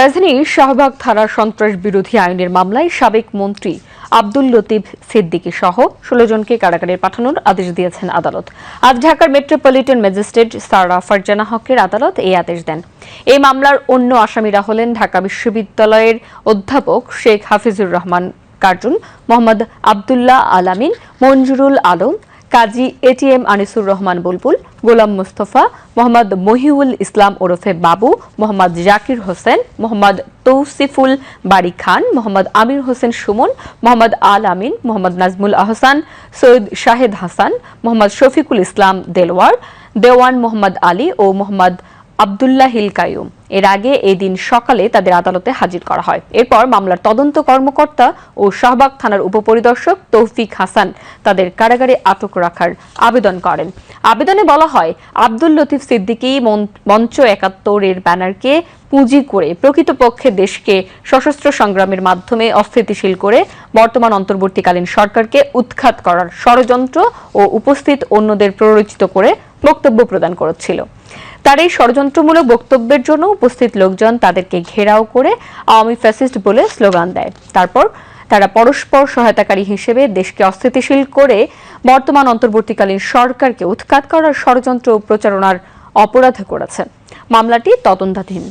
রাজধানীর শাহবাগ থানার সন্ত্রাস বিরোধী আইনের মামলায় সাবেক মন্ত্রী আব্দুল লতিফ সিদ্দিকী সহ ষোলো জনকে কারাগারে পাঠানোর আদেশ দিয়েছেন আদালত। আজ ঢাকার মেট্রোপলিটন ম্যাজিস্ট্রেট সারা ফারজানা হকের আদালত এই আদেশ দেন। এই মামলার অন্য আসামিরা হলেন ঢাকা বিশ্ববিদ্যালয়ের অধ্যাপক শেখ হাফিজুর রহমান, কার্জুন মোহাম্মদ আবদুল্লাহ আলামিন মঞ্জুরুল আলম কাজী এটিএম আনিসুর রহমান বুলবুল, গোলাম মুস্তফা, মোহাম্মদ মহিউল ইসলাম ওরফে বাবু, মোহাম্মদ জাকির হোসেন, মোহাম্মদ তৌসিফুল বাড়ি খান, মোহাম্মদ আমির হোসেন সুমন, মোহাম্মদ আল আমিন, মোহাম্মদ নাজমুল আহসান, সৈয়দ শাহেদ হাসান, মোহাম্মদ শফিকুল ইসলাম দেলওয়ার, দেওয়ান মোহাম্মদ আলী ও মোহাম্মদ আবদুল্লাহ হিল কায়ুম। এর আগে এই দিন সকালে তাদের আদালতে হাজির করা হয়। এরপর মামলার তদন্ত কর্মকর্তা ও শাহবাগ থানার উপপরিদর্শক তৌফিক হাসান তাদের কারাগারে আটক রাখার আবেদন করেন। আবেদনে বলা হয়, আব্দুল লতিফ সিদ্দিকী মঞ্চ একাত্তরের ব্যানারকে পুঁজি করে প্রকৃতপক্ষে দেশকে সশস্ত্র সংগ্রামের মাধ্যমে অস্থিতিশীল করে বর্তমান অন্তর্বর্তীকালীন সরকারকে উৎখাত করার ষড়যন্ত্র ও উপস্থিত অন্যদের প্ররোচিত করে বক্তব্য প্রদান করেছিল। তার এই ষড়যন্ত্রমূলক বক্তব্যের জন্য উপস্থিত লোকজন তাদেরকে ঘেরাও করে আওয়ামী ফ্যাসিস্ট বলে স্লোগান দেয়। তারপর তারা পরস্পর সহায়তাকারী হিসেবে দেশকে অস্থিতিশীল করে বর্তমান অন্তর্বর্তীকালীন সরকারকে উৎখাত করার ষড়যন্ত্র প্রচারণার অপরাধ করেছে। মামলাটি তদন্তাধীন।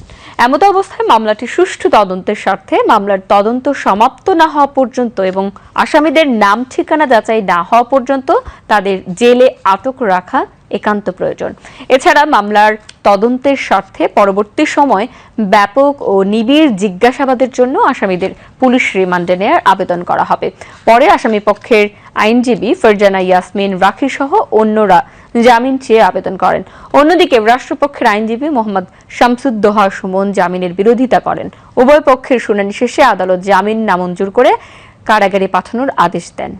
এমত অবস্থায় মামলাটি সুষ্ঠু তদন্তের স্বার্থে মামলার তদন্ত সমাপ্ত না হওয়া পর্যন্ত এবং আসামিদের নাম ঠিকানা যাচাই না হওয়া পর্যন্ত তাদের জেলে আটক রাখা একান্ত প্রয়োজন। এছাড়া মামলার তদন্তের স্বার্থে পরবর্তী সময় ব্যাপক ও নিবিড় জিজ্ঞাসাবাদের জন্য আসামিদের পুলিশ রিমান্ডে নেওয়ার আবেদন করা হবে। পরে আসামি পক্ষের আইনজীবী ফরজানা ইয়াসমিন রাখি সহ অন্যরা জামিন চেয়ে আবেদন করেন। অন্যদিকে রাষ্ট্রপক্ষের আইনজীবী মোহাম্মদ শামসুদ্দোহা সুমন জামিনের বিরোধিতা করেন। উভয় পক্ষের শুনানি শেষে আদালত জামিন নামঞ্জুর করে কারাগারে পাঠানোর আদেশ দেন।